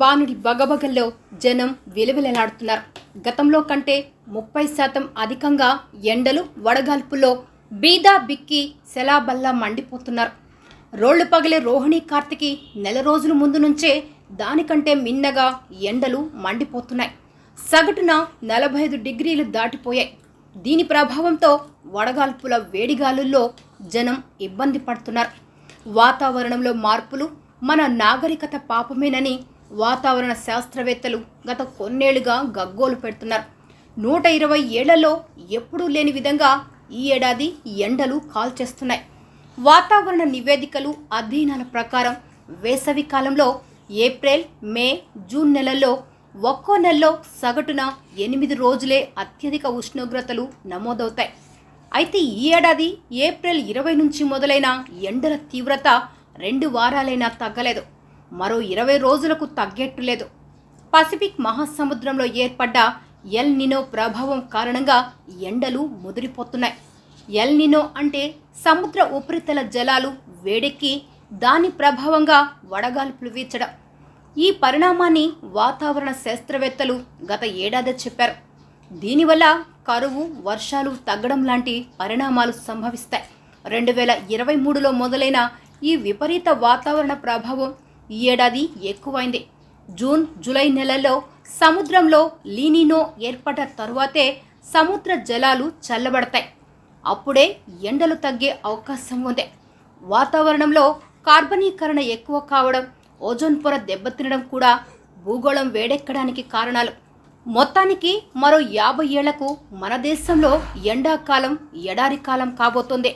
బాణుడి బగబగల్లో జనం విలవిలలాడుతున్నారు. గతంలో కంటే ముప్పై శాతం అధికంగా ఎండలు వడగాల్పుల్లో బీదా బిక్కి సెలాబల్లా మండిపోతున్నారు. రోళ్ళు పగిలే రోహిణి కార్తికి నెల రోజుల ముందు నుంచే దానికంటే మిన్నగా ఎండలు మండిపోతున్నాయి. సగటున నలభై ఐదు డిగ్రీలు దాటిపోయాయి. దీని ప్రభావంతో వడగాల్పుల వేడిగాలుల్లో జనం ఇబ్బంది పడుతున్నారు. వాతావరణంలో మార్పులు మన నాగరికత పాపమేనని వాతావరణ శాస్త్రవేత్తలు గత కొన్నేళ్ళుగా గగ్గోలు పెడుతున్నారు. నూట ఇరవై ఏళ్ళలో ఎప్పుడూ లేని విధంగా ఈ ఏడాది ఎండలు కాల్చేస్తున్నాయి. వాతావరణ నివేదికలు అధ్యయనాల ప్రకారం వేసవి కాలంలో ఏప్రిల్ మే జూన్ నెలల్లో ఒక్కో నెలలో సగటున ఎనిమిది రోజులే అత్యధిక ఉష్ణోగ్రతలు నమోదవుతాయి. అయితే ఈ ఏడాది ఏప్రిల్ ఇరవై నుంచి మొదలైన ఎండల తీవ్రత రెండు వారాలైనా తగ్గలేదు. మరో ఇరవై రోజులకు తగ్గేట్టు లేదు. పసిఫిక్ మహాసముద్రంలో ఏర్పడ్డ ఎల్ నినో ప్రభావం కారణంగా ఎండలు ముదిరిపోతున్నాయి. ఎల్ నినో అంటే సముద్ర ఉపరితల జలాలు వేడెక్కి దాని ప్రభావంగా వడగాల్పులు వీచడం. ఈ పరిణామాన్ని వాతావరణ శాస్త్రవేత్తలు గత ఏడాది చెప్పారు. దీనివల్ల కరువు వర్షాలు తగ్గడం లాంటి పరిణామాలు సంభవిస్తాయి. రెండు వేల ఇరవై మూడులో మొదలైన ఈ విపరీత వాతావరణ ప్రభావం ఈ ఏడాది ఎక్కువైంది. జూన్ జూలై నెలల్లో సముద్రంలో లీనినో ఏర్పడ్డ తరువాతే సముద్ర జలాలు చల్లబడతాయి. అప్పుడే ఎండలు తగ్గే అవకాశం ఉంది. వాతావరణంలో కార్బనీకరణ ఎక్కువ కావడం ఓజోన్ పొర దెబ్బతినడం కూడా భూగోళం వేడెక్కడానికి కారణాలు. మొత్తానికి మరో యాభై ఏళ్ళకు మన దేశంలో ఎండాకాలం ఎడారి కాలం కాబోతోంది.